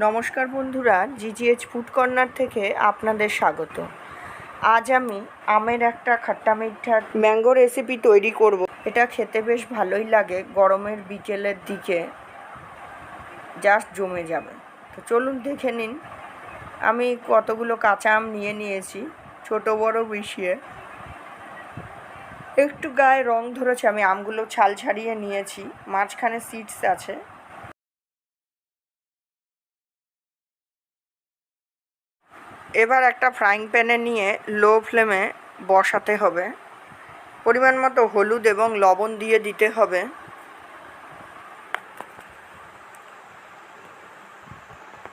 নমস্কার বন্ধুরা, জিজিএইচ food corner থেকে আপনাদের স্বাগত। আজ আমি আমের একটা খাট্টা মিঠা ম্যাঙ্গো রেসিপি তৈরি করব। এটা খেতে বেশ ভালোই লাগে গরমের বিকেলের দিকে। জাস্ট জমে যাবে। তো চলুন দেখে নিন। আমি কতগুলো কাঁচা আম নিয়ে নিয়েছি, ছোট বড় মিশিয়ে। একটু গায়ে রং ধরেছে, আমি আমগুলো ছাল ছাড়িয়ে নিয়েছি, মাঝখানে সিডস আছে। এবার একটা ফ্রাইং প্যানে নিয়ে লো ফ্লেমে বসাতে হবে। পরিমাণ মতো হলুদ এবং লবণ দিয়ে দিতে হবে।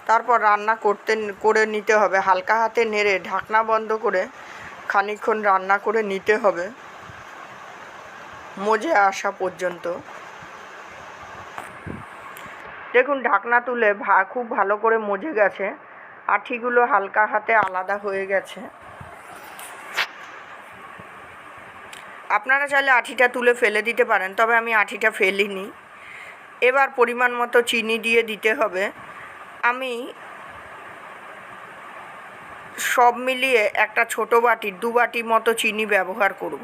তারপর রান্না করতে, করে নিতে হবে। হালকা হাতে নেড়ে ঢাকনা বন্ধ করে খানিকক্ষণ রান্না করে নিতে হবে। মজে আসা পর্যন্ত। দেখুন, ঢাকনা তুলে ভা, খুব ভালো করে মজে গেছে। আঠিগুলো হালকা হাতে আলাদা হয়ে গেছে। আপনারা চাইলে আঠিটা তুলে ফেলে দিতে পারেন, তবে আমি আঠিটা ফেলিনি। এবার পরিমাণ মতো চিনি দিয়ে দিতে হবে। আমি সব মিলিয়ে একটা ছোট বাটির দু বাটি মতো চিনি ব্যবহার করব।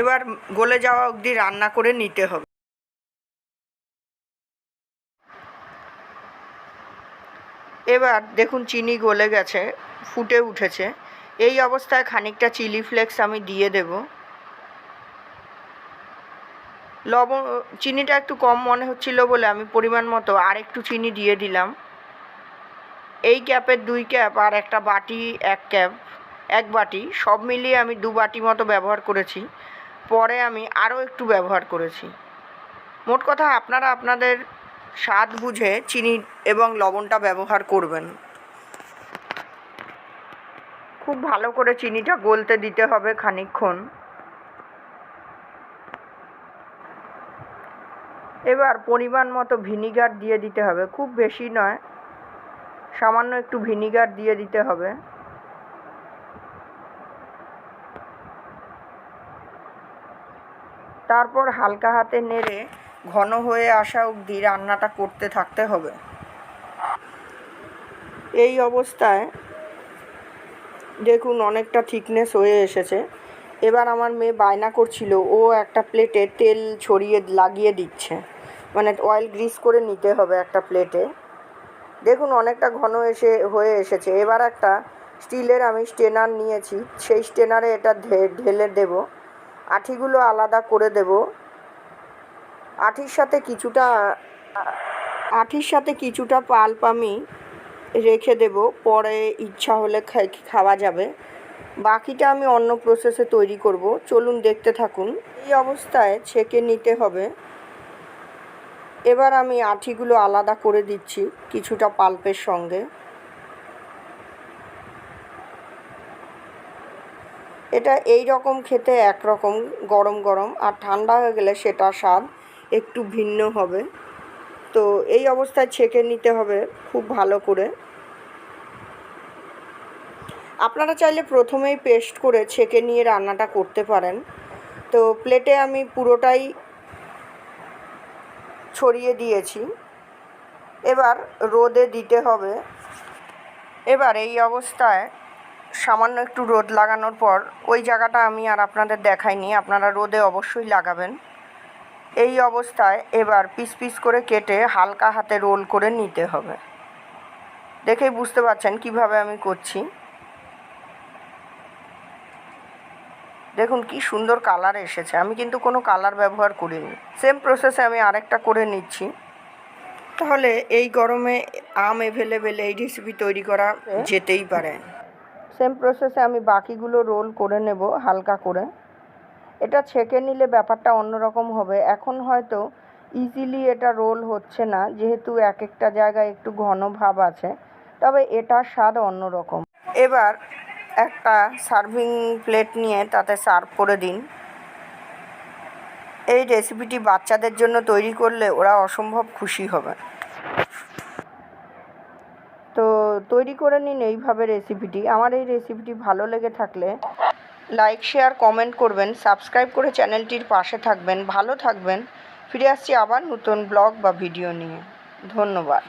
এবার গলে যাওয়া অবধি রান্না করে নিতে হবে। এবার দেখুন চিনি গলে গেছে, ফুটে উঠেছে। এই অবস্থায় খানিকটা চিলি ফ্লেক্স আমি দিয়ে দেব। লবণ, চিনিটা একটু কম মনে হচ্ছিল বলে আমি পরিমাণ মতো আর একটু চিনি দিয়ে দিলাম। এই ক্যাপের দুই ক্যাপ আর একটা বাটি, এক ক্যাপ, এক বাটি, সব মিলিয়ে আমি দু বাটি মতো ব্যবহার করেছি। পরে আমি আরও একটু ব্যবহার করেছি। মোট কথা আপনারা আপনাদের স্বাদ বুঝে চিনি এবং লবণটা ব্যবহার করবেন। খুব ভালো করে চিনিটা গলতে দিতে হবে খানিকক্ষণ। এবার পরিমাণ মতো ভিনিগার দিয়ে দিতে হবে। খুব বেশি নয়, সামান্য একটু ভিনিগার দিয়ে দিতে হবে। তারপর হালকা হাতে নেড়ে ঘন হয়ে আসা অবধি রান্নাটা করতে থাকতে হবে। এই অবস্থায় দেখুন অনেকটা থিকনেস হয়ে এসেছে। এবার আমার মেয়ে বায়না করছিল, ও একটা প্লেটে তেল ছড়িয়ে লাগিয়ে দিচ্ছে। মানে অয়েল গ্রিস করে নিতে হবে একটা প্লেটে দেখুন অনেকটা ঘন এসে, হয়ে এসেছে। এবার একটা স্টিলের আমি স্টেনার নিয়েছি। সেই স্টেনারে এটা ঢেলে দেব। আঠিগুলো আলাদা করে দেব। আঠির সাথে কিছুটা, আঠির সাথে কিছুটা পাল্প আমি রেখে দেব, পরে ইচ্ছা হলে খাওয়া যাবে। বাকিটা আমি অন্য প্রসেসে তৈরি করব। চলুন দেখতে থাকুন। এই অবস্থায় ছেঁকে নিতে হবে। এবার আমি আঠিগুলো আলাদা করে দিচ্ছি কিছুটা পাল্পের সঙ্গে। এটা এই রকম খেতে একরকম, গরম গরম, আর ঠান্ডা হয়ে গেলে সেটা স্বাদ। একটু ভিন্ন হবে। তো এই অবস্থায় ছেঁকে নিতে হবে খুব ভালো করে। আপনারা চাইলে প্রথমেই পেস্ট করে ছেঁকে নিয়ে রান্নাটা করতে পারেন। তো প্লেটে আমি পুরোটাই ছড়িয়ে দিয়েছি। এবার রোদে দিতে হবে। এবার এই অবস্থায় সামান্য একটু রোদ লাগানোর পর ওই জায়গাটা আমি আর আপনাদের দেখাইনি। আপনারা রোদে অবশ্যই লাগাবেন। এই অবস্থায় এবার পিস পিস করে কেটে হালকা হাতে রোল করে নিতে হবে। দেখেই বুঝতে পারছেন কীভাবে আমি করছি। দেখুন কি সুন্দর কালার এসেছে। আমি কিন্তু কোনো কালার ব্যবহার করিনি। সেম প্রসেসে আমি আরেকটা করে নিচ্ছি। তাহলে এই গরমে আম এভেলেবেল এই রেসিপি তৈরি করা যেতেই পারে। সেম প্রসেসে আমি বাকিগুলো রোল করে নেব হালকা করে। এটা ছেঁকে নিলে ব্যাপারটা অন্যরকম হবে। এখন হয়তো ইজিলি এটা রোল হচ্ছে না, যেহেতু এক একটা জায়গায় একটু ঘন ভাব আছে। তবে এটার স্বাদ অন্যরকম। এবার একটা সার্ভিং প্লেট নিয়ে তাতে সার্ভ করে দিন। এই রেসিপিটি বাচ্চাদের জন্য তৈরি করলে ওরা অসম্ভব খুশি হবে। তো তৈরি করে নিন এইভাবে রেসিপিটি আমার এই রেসিপিটি ভালো লেগে থাকলে লাইক শেয়ার কমেন্ট করবেন সাবস্ক্রাইব করে চ্যানেলটির পাশে থাকবেন, ভালো থাকবেন। ফিরে আসছি আবার নতুন ব্লগ বা ভিডিও নিয়ে। ধন্যবাদ।